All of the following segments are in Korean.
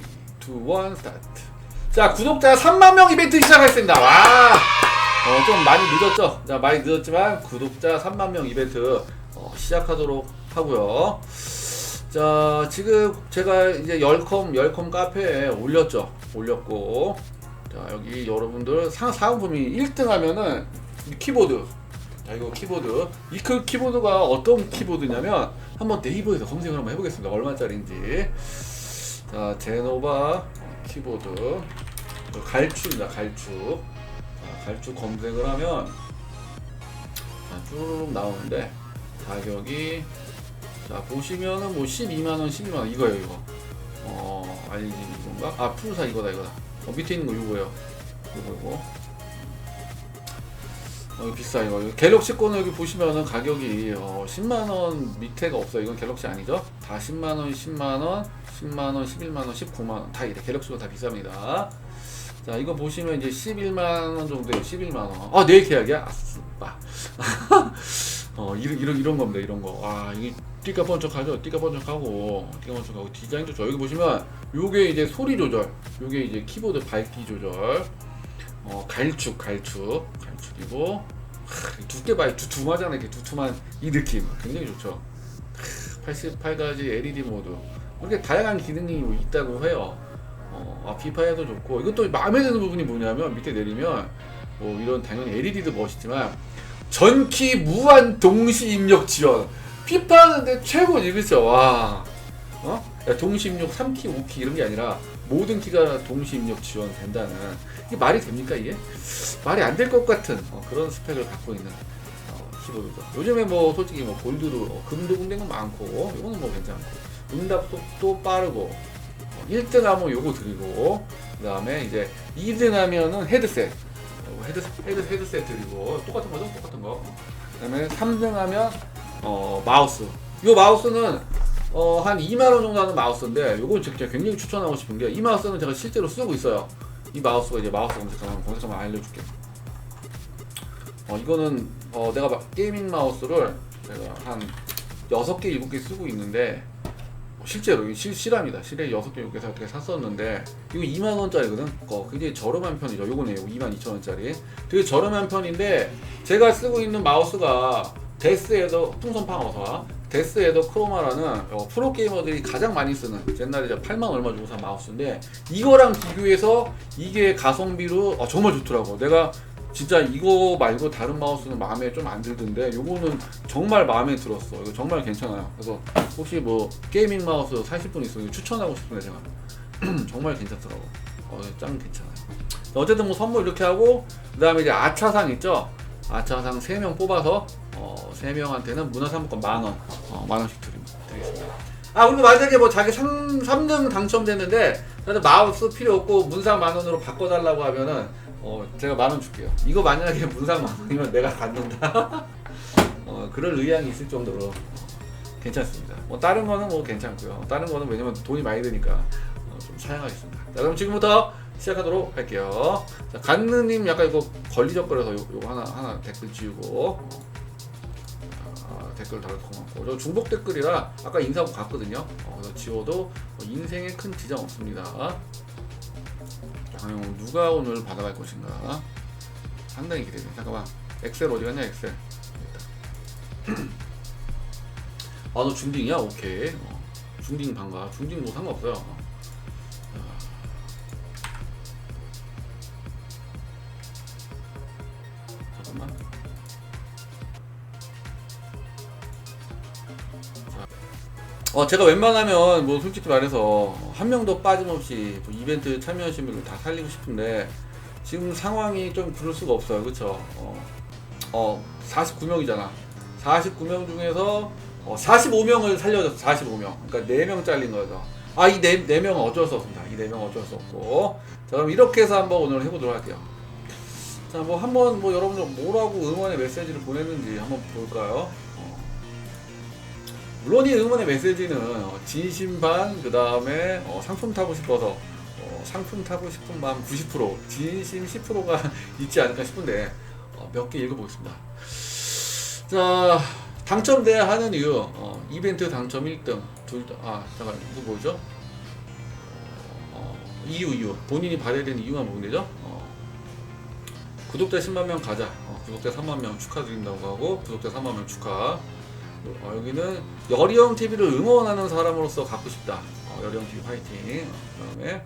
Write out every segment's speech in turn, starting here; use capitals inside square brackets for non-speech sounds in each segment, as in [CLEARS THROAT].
3, 2, 1 스타트. 자 구독자 3만 명 이벤트 시작하겠습니다. 와, 어, 좀 많이 늦었죠. 자 많이 늦었지만 구독자 3만 명 이벤트 어, 시작하도록 하고요. 자 지금 제가 이제 열컴 열컴 카페에 올렸죠. 올렸고 자 여기 여러분들 상 사은품이 1등 하면은 이 키보드. 자 이거 키보드 이 그 키보드가 어떤 키보드냐면 한번 네이버에서 검색을 한번 해보겠습니다. 얼마짜리인지. 자 제노바 키보드 이거 갈축입니다. 갈축. 자, 갈축 검색을 하면 자, 쭉 나오는데 가격이 자 보시면은 뭐 12만 원 12만 원 이거예요 이거 어 아니지 이건가? 아 푸르사 이거다 이거다 어, 밑에 있는 거 이거예요 이거 이거 어, 이거 비싸 이거 이거 갤럭시 거는 여기 보시면은 가격이 어, 10만원 밑에가 없어요. 이건 갤럭시 아니죠? 다 10만원 10만원 10만원 11만원 19만원. 다 이래. 갤럭시 거다 비쌉니다. 자 이거 보시면 이제 11만원 정도예요. 11만원. 아 내일 계약이야? 아싸 [LAUGHS] 어 이런 이런 이런 겁니다. 이런 거. 아 이게 띠가 번쩍하죠. 띠가 번쩍하고 띠가 번쩍하고 디자인도 저 여기 보시면 요게 이제 소리 조절, 요게 이제 키보드 밝기 조절, 어 갈축 갈축 갈축이고 하, 두께 봐요. 두툼하잖아요. 이렇게 두툼한 이 느낌 굉장히 좋죠. 88가지 LED 모드 이렇게 다양한 기능이 있다고 해요. 어, 아, 비파에도 좋고 이것도 마음에 드는 부분이 뭐냐면 밑에 내리면 뭐 이런 당연히 LED도 멋있지만 전키 무한 동시 입력 지원. 피파하는데 최고지, 그쵸? 와. 어? 야, 동시 입력 3키, 5키 이런 게 아니라 모든 키가 동시 입력 지원 된다는. 이게 말이 됩니까, 이게? 말이 안 될 것 같은 어, 그런 스펙을 갖고 있는 어, 키보드죠. 요즘에 뭐 솔직히 뭐 골드로 어, 금도 군된 건 많고, 이거는 뭐 괜찮고. 응답 속도 빠르고, 어, 1등 하면 요거 드리고, 그 다음에 이제 2등 하면은 헤드셋. 어, 헤드, 헤드, 헤드셋 드리고 똑같은 거죠? 똑같은 거. 그 다음에 3등 하면 어, 마우스. 이 마우스는 어, 한 2만 원 정도 하는 마우스인데 요건 진짜 굉장히 추천하고 싶은 게 이 마우스는 제가 실제로 쓰고 있어요. 이 마우스가 이제 마우스 검색하면 검색하면 알려줄게. 어, 이거는 어, 내가 막 게이밍 마우스를 제가 한 6개, 7개 쓰고 있는데 실제로 실, 실합니다. 실에 6개, 6개 어떻게 샀었는데 이거 2만 원짜리거든. 어, 굉장히 저렴한 편이죠. 요거네요. 2만 2천 원짜리. 되게 저렴한 편인데 제가 쓰고 있는 마우스가 데스에더 풍선 팡어서 데스에더 크로마라는 어, 프로 게이머들이 가장 많이 쓰는 옛날에 제가 8만 얼마 주고 산 마우스인데 이거랑 비교해서 이게 가성비로 어, 정말 좋더라고. 내가 진짜 이거 말고 다른 마우스는 마음에 좀 안 들던데 요거는 정말 마음에 들었어. 이거 정말 괜찮아요. 그래서 혹시 뭐 게이밍 마우스 사실 분 있으면 추천하고 싶은데 제가 [CLEARS THROAT] 정말 괜찮더라고. 어, 짱 괜찮아요. 어쨌든 뭐 선물 이렇게 하고 그 다음에 이제 아차상 있죠. 아차상 3명 뽑아서 어, 3명한테는 문화상품권 만 원, 어, 만 원씩 드립니다. 드리겠습니다. 아 그리고 만약에 뭐 자기 3, 3등 당첨됐는데 나는 마우스 필요 없고 문상 만 원으로 바꿔달라고 하면은 어, 제가 만 원 줄게요. 이거 만약에 [LAUGHS] 문상 만 원이면 내가 갖는다. [LAUGHS] 어, 그럴 의향이 있을 정도로 괜찮습니다. 뭐 다른 거는 뭐 괜찮고요. 다른 거는 왜냐면 돈이 많이 드니까 어, 좀 사양하겠습니다. 자, 그럼 지금부터 시작하도록 할게요. 자, 간느님 약간 이거 걸리적거려서 요, 요거 하나 하나 댓글 지우고 아, 댓글 달아놓고 저 중복 댓글이라 아까 인사하고 갔거든요. 어, 그래서 지워도 뭐 인생에 큰 지장 없습니다. 자, 과연 누가 오늘 받아갈 것인가? 상당히 기대돼. 잠깐만. 엑셀 어디 갔냐? 엑셀. 여기 있다. [CLEARS THROAT] 아, 너 중딩이야? 오케이. 어, 중딩 반가. 중딩 뭐 상관없어요. 어. 자, 잠깐만. 어, 제가 웬만하면 뭐 솔직히 말해서 한 명도 빠짐없이 뭐 이벤트 참여하신 분들 다 살리고 싶은데 지금 상황이 좀 그럴 수가 없어요. 그쵸? 어, 어 49명이잖아. 49명 중에서 어, 45명을 살려줬어. 45명. 그러니까 4명 잘린 거죠. 아, 이 4, 네명은 어쩔 수 없습니다. 이 4명은 어쩔 수 없고. 자, 그럼 이렇게 해서 한번 오늘 해보도록 할게요. 자, 뭐 한번 뭐 여러분들 뭐라고 응원의 메시지를 보냈는지 한번 볼까요? 어. 물론 이 응원의 메시지는 어, 진심 반, 그 다음에 어, 상품 타고 싶어서 어, 상품 타고 싶은 마음 90%, 진심 10%가 [LAUGHS] 있지 않을까 싶은데 어, 몇 개 읽어보겠습니다. 자, 당첨돼야 하는 이유, 어, 이벤트 당첨 1등, 둘, 다- 아, 잠깐, 이거 뭐죠? 이유 이유 본인이 받아야 되는 이유만 보면 되죠. 어. 구독자 10만 명 가자. 어, 구독자 3만 명 축하드린다고 하고 구독자 3만 명 축하. 어, 여기는 여리형 TV를 응원하는 사람으로서 갖고 싶다. 어, 여리형 TV 파이팅. 어, 그다음에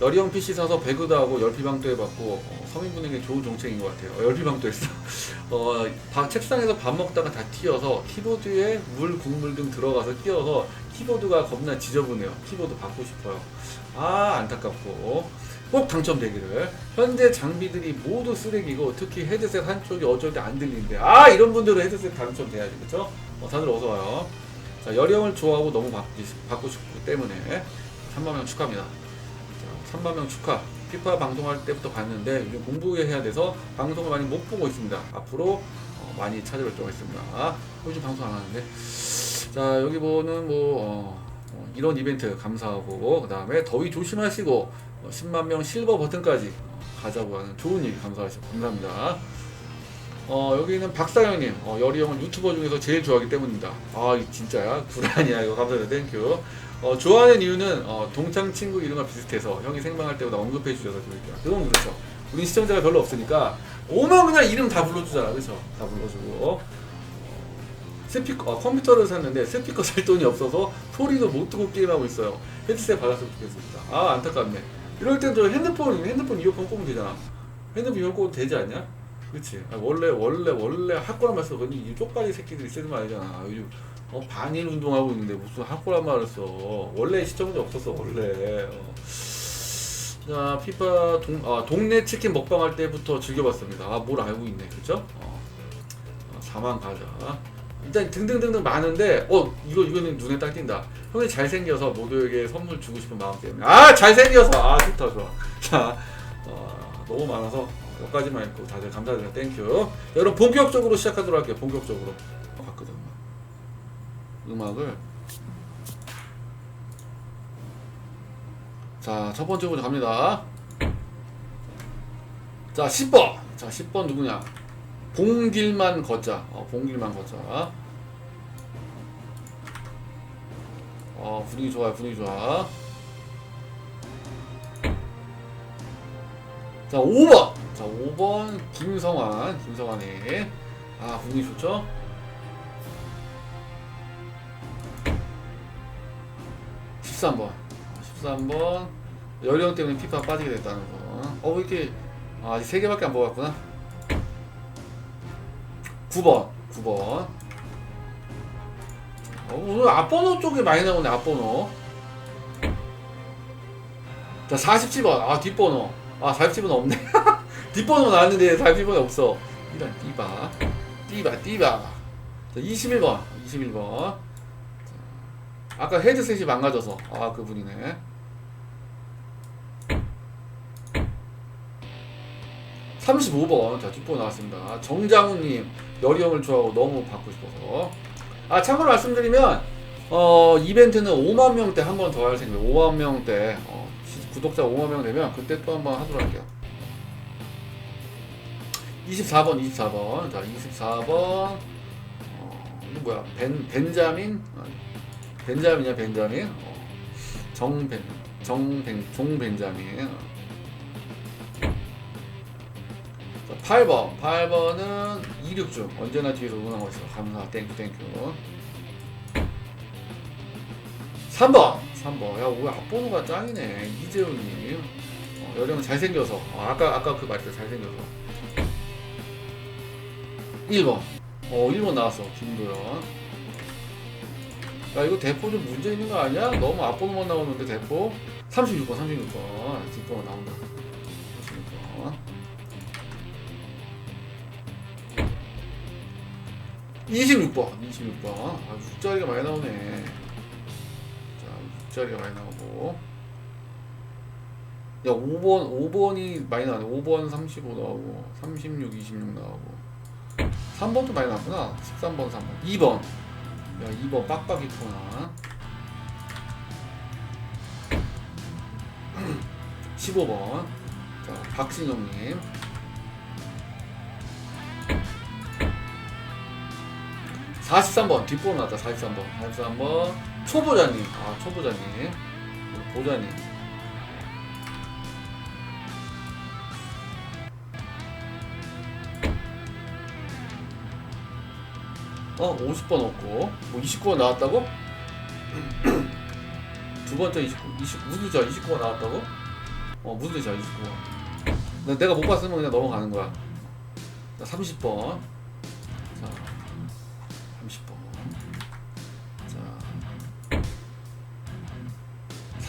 여리형 PC 사서 배그도 하고 열피방도 해봤고 어, 서민분에게 좋은 정책인 것 같아요. 어, 열피방도 했어. [LAUGHS] 어, 방- 책상에서 밥 먹다가 다 튀어서 키보드에 물, 국물 등 들어가서 끼어서 키보드가 겁나 지저분해요. 키보드 받고 싶어요. 아 안타깝고 꼭 당첨되기를. 현재 장비들이 모두 쓰레기고 특히 헤드셋 한쪽이 어쩔 때 안 들리는데 아 이런 분들은 헤드셋 당첨돼야지 그쵸? 어, 다들 어서 와요. 자 여리형을 좋아하고 너무 싶- 받고 싶기 때문에 3만 명 축하합니다. 자, 3만 명 축하. 피파 방송할 때부터 봤는데 요즘 공부해야 돼서 방송을 많이 못 보고 있습니다. 앞으로 어, 많이 찾아뵙도록 하겠습니다. 요즘 방송 안 하는데. 자 여기 보는 뭐 어, 어, 이런 이벤트 감사하고 그 다음에 더위 조심하시고 어, 10만 명 실버 버튼까지 어, 가자고 하는 좋은 일 감사하시고 감사합니다. 어 여기는 박사형님 어, 여리형은 유튜버 중에서 제일 좋아하기 때문입니다. 아이 진짜야 [LAUGHS] 구라냐 이거 감사합니다 땡큐. 어, 좋아하는 이유는 어, 동창 친구 이름과 비슷해서 형이 생방할 때보다 언급해 주셔서 그렇죠. 그건 그렇죠. 우리 시청자가 별로 없으니까 오면 그냥 이름 다 불러주잖아, 그렇죠? 다 불러주고 스피커 어, 컴퓨터를 샀는데 스피커 살 돈이 없어서 소리도 못 듣고 게임하고 있어요. 헤드셋 받았으면 좋겠습니다. 아 안타깝네. 이럴 땐저 핸드폰 핸드폰 이어폰 꼽으면 되잖아. 핸드폰 이어폰 꼽으면 되지 않냐? 그렇지. 아, 원래 원래 원래 학고란 말 써. 근데 이 쪽발이 새끼들이 쓰는 말 아니잖아. 요즘 어, 반일 운동하고 있는데 무슨 학고란 말을 써. 원래 시청자 없었어 원래. 어. 자 피파 동, 아, 동네 치킨 먹방 할 때부터 즐겨봤습니다. 아 뭘 알고 있네, 그죠? 어. 어, 4만 가자. 일단 등등등등 많은데 어 이거 이거는 눈에 딱 띈다. 형이 잘생겨서 모두에게 선물 주고 싶은 마음 때문에 아 잘생겨서 아 좋다 좋아. [LAUGHS] 자 어, 너무 많아서 여기까지만 읽고 다들 감사드려요. 땡큐. 여러분 본격적으로 시작하도록 할게요. 본격적으로 어, 봤거든. 음악을 자 첫 번째 부터 갑니다. 자 10번 자 10번 누구냐? 봉길만 걷자. 어, 봉길만 걷자. 어, 분위기 좋아요, 분위기 좋아. 자, 5번. 자, 5번 김성환. 김성환이. 아, 분위기 좋죠? (13번) 어, 13번 연령 때문에 피파 빠지게 됐다는 거. 어, 왜 이렇게 아, 아직 세 개밖에 안 뽑았구나. 9번 9번. 어, 오늘 앞번호 쪽에 많이 나오네 앞번호. 자 47번. 아 뒷번호. 아 47번 없네. [LAUGHS] 뒷번호 나왔는데 47번이 없어. 이런 띠바. 띠바 띠바. 자 21번 21번. 자, 아까 헤드셋이 망가져서. 아 그분이네 삼십오 번 자, 뒷번 나왔습니다. 정장훈님, 여리형을 좋아하고 너무 받고 싶어서. 아, 참고로 말씀드리면, 어, 이벤트는 5만 명대 한 번 더 할 생각, 5만 명대, 어, 시- 구독자 5만 명 되면 그때 또 한 번 하도록 할게요. 24번, 24번. 자, 24번. 어, 이거 뭐야? 벤, 벤자민? 어, 벤자민이야, 벤자민? 어, 정벤, 정벤, 종벤자민. 어. 8번. 8번은 이륙 중. 언제나 뒤에서 응원하고 있어. 감사. 땡큐, 땡큐. 3번. 3번. 야, 왜 앞번호가 짱이네. 이재훈님. 어, 여령은 잘생겨서. 어, 아까, 아까 그 말했죠. 잘생겨서. 1번. 어, 1번 나왔어. 김도현. 야, 이거 대포 좀 문제 있는 거 아니야? 너무 앞번호만 나오는데, 대포. 36번, 36번. 뒷번호 나온다. 36번. 26번, 26번. 아, 6자리가 많이 나오네. 자, 6자리가 많이 나오고. 야, 5번, 5번이 많이 나오네. 5번 35 나오고, 36, 26 나오고. 3번도 많이 나왔구나. 13번, 3번. 2번. 야, 2번 빡빡 있구나. 15번. 자, 박신영님. 43번 뒷번호 나왔다 43번 43번 초보자님 아 초보자님 보자니. 어, 50번 없고, 뭐 29번 나왔다고? [CLEARS THROAT] 두 번째 29, 20, 무드자 29번 나왔다고? 어, 무드자 29번. 나 내가 못 봤으면 그냥 넘어가는 거야. 자, 30번. 자,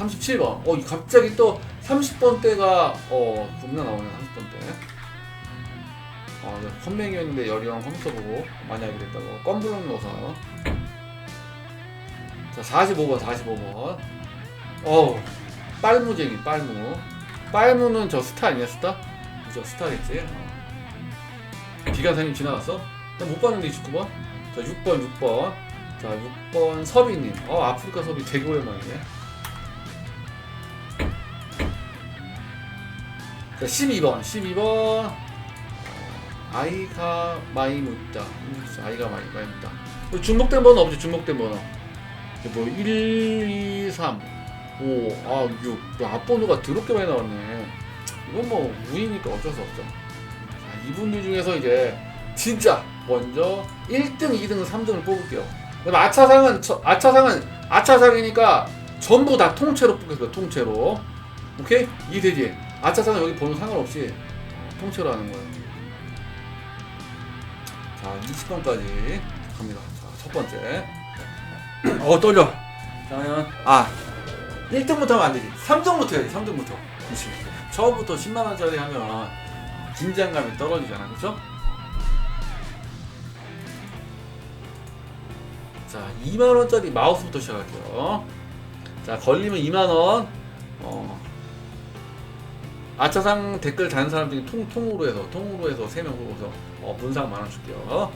37번. 어, 이 갑자기 또 30번 대가 어, 겁나 나오네. 30번 대. 어, 이제 컴맹이었는데 열이랑 컴퓨터 보고 많이 알게 됐다고. 껌블럭 넣어서. 자, 45번, 45번. 어우, 빨무쟁이, 빨무. 빨무는 저 스타 아니야, 스타? 그죠, 스타겠지. 어. 기관사님 지나갔어? 나못 봤는데, 29번? 자, 6번, 6번. 자, 6번 서비님. 어, 아프리카 서비 되게 오랜만이네. 자, 12번, 12번. 아이가 많이 묻다. 음, 아이가 많이, 많이 묻다. 뭐 중복된 번호 없죠, 중복된 번호. 뭐, 1, 2, 3, 5, 아, 6. 야, 앞번호가 더럽게 많이 나왔네. 이건 뭐, 우이니까 어쩔 수 없죠. 자, 이분들 중에서 이제, 진짜, 먼저, 1등, 2등, 3등을 뽑을게요. 그럼 아차상은, 저- 아차상은, 아차상이니까, 전부 다 통째로 뽑겠어요, 통째로. 오케이? 이해되지? 아차상은 여기 번호 상관없이, 어, 통째로 하는 거예요. 자, 20번까지 갑니다. 자, 첫 번째. 어, 떨려. 자, 그러면, 아, 1등부터 하면 안 되지. 3등부터 해야지, 3등부터. 그렇지. 처음부터 10만원짜리 하면 긴장감이 떨어지잖아, 그쵸? 자, 2만원짜리 마우스부터 시작할게요. 자, 걸리면 2만원. 어, 아차상 댓글 다는 사람 중에 통, 통으로 해서, 통으로 해서 3명 뽑아서 어, 문상 만원 줄게요.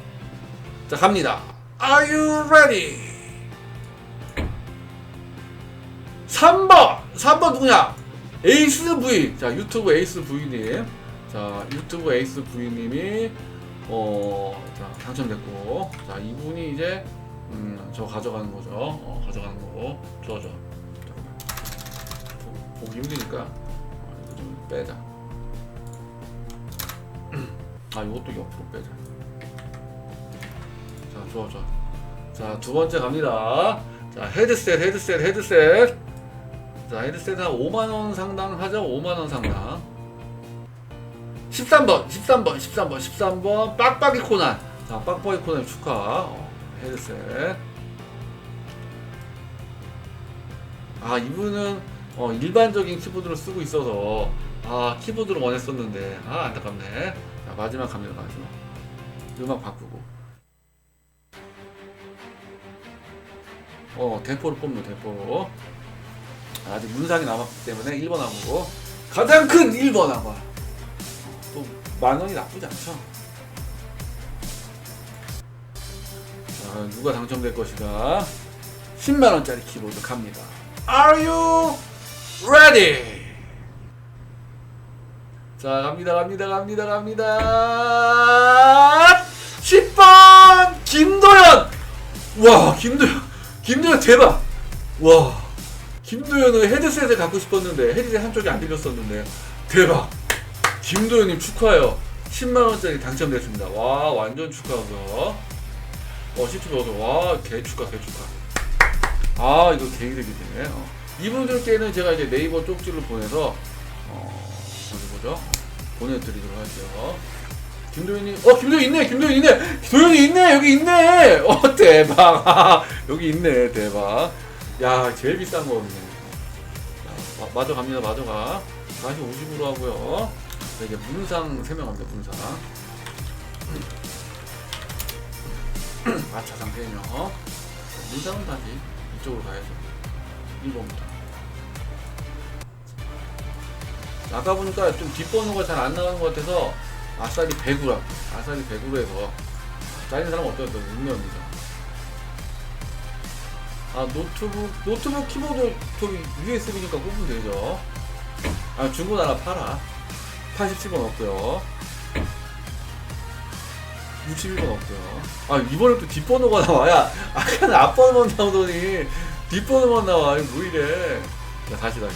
자, 갑니다. Are you ready? 3번! 3번 누구냐? 에이스 V. 자, 유튜브 에이스 V님. 자, 유튜브 에이스 V님이, 어, 자, 당첨됐고. 자, 이분이 이제, 음, 저 가져가는 거죠. 어, 가져가는 거고. 좋아, 좋아. 보기 힘드니까, 어, 좀 빼자. 아, 이것도 옆으로 빼자. 자, 좋아, 좋아. 자, 두 번째 갑니다. 자, 헤드셋, 헤드셋, 헤드셋. 자, 헤드셋 한 5만원 상당 하죠? 5만원 상당. 13번, 13번, 13번, 13번. 빡빡이 코난. 자, 빡빡이 코난 축하. 어, 헤드셋. 아, 이분은 어, 일반적인 키보드를 쓰고 있어서 아, 키보드를 원했었는데 아, 안타깝네. 자, 마지막 갑니다, 마지막. 음악 바꾸고. 어, 대포를 뽑는 대포로. 아직 문상이 남았기 때문에 1번 하고 가장 큰 1번 하고 또 만원이 나쁘지 않죠 자, 누가 당첨될 것인가 10만원짜리 키보드 갑니다 Are you ready? 자 갑니다 갑니다 갑니다 갑니다. 10번 김도현. 와 김도현 김도현 대박. 와 김도현은 헤드셋을 갖고 싶었는데 헤드셋 한쪽이 안 들렸었는데 대박. 김도현님 축하해요. 10만원짜리 당첨됐습니다. 와 완전 축하하죠 어 시트 넣어서 와 개 축하 개 축하. 아 이거 개이득이네. 어. 이분들께는 제가 이제 네이버 쪽지를 보내서 어 어디 보죠? 보내드리도록 할게요. 김도현님 어 김도현 있네 김도현 있네! 도현이 있네 여기 있네! 어 대박! [LAUGHS] 여기 있네 대박! 야 제일 비싼 거 없네. 마저 갑니다 마저 가 다시 50으로 하고요. 자, 이제 문상 3명 갑니다 문상. [CLEARS THROAT] 아차상 3명. 문상은 다시 이쪽으로 가야죠. 1번부터 아까 보니까 좀 뒷번호가 잘 안 나가는 것 같아서 아싸리 100으로 아싸리 100으로 해서 잘리는 사람 어때요? 또 운명입니다 아 노트북 노트북 키보드 저기 USB니까 꼽으면 되죠. 아 중고나라 팔아. 87번 없고요. 61번 없고요. 아 이번에 또 뒷번호가 나와야 아까는 앞번호만 나오더니 뒷번호만 나와. 이거 뭐 이래? 자, 다시 다시.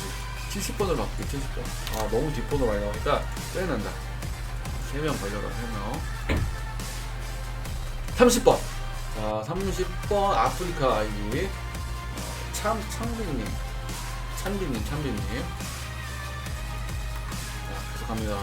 70번으로 바꿀게 70번. 아 너무 뒷번호 많이 나오니까 빼낸다. 3명 걸려라 3명. 30번. 자 30번 아프리카 아이디. 어, 참 창빈님. 찬빈님 찬빈님. 자 계속 갑니다.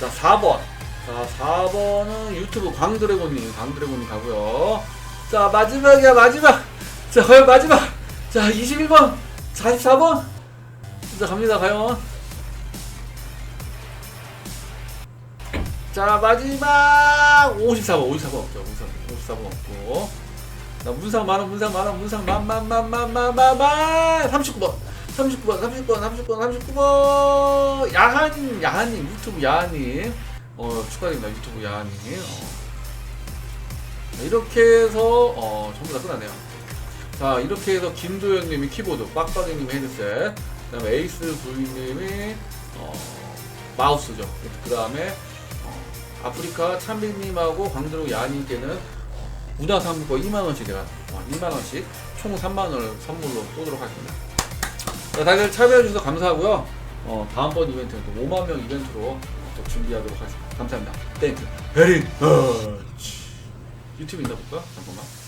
자 4번. 자 4번은 유튜브 광드래곤님 광드래곤님 가고요. 자 마지막이야 마지막. 자 과연 마지막. 자 21번. 44번. 자 갑니다 과연. 자 마지막. 54번 54번 없죠. 54번 54번 없고. 자 문상 만원 문상 만원 문상 만만만만만만만 39번. 39번 39번 39번 39번. 야한님 야한님 유튜브 야한님. 어 축하드립니다. 유튜브 야한님. 어. 자, 이렇게 해서 어 전부 다 끝났네요 자 이렇게 해서 김도현님이 키보드 빡빡이님이 헤드셋 그 다음에 에이스 부인님이 어, 마우스죠 그 다음에 아프리카 찬빈님하고 광드로 야님께는 문화상품권 2만원씩 제가 어, 2만원씩 총 3만원을 선물로 쏘도록 하겠습니다. 자, 다들 참여해주셔서 감사하고요. 어, 다음번 이벤트는 또 5만명 이벤트로 또 준비하도록 하겠습니다. 감사합니다. 땡큐. 베리 머치. 유튜브 있나 볼까? 잠깐만.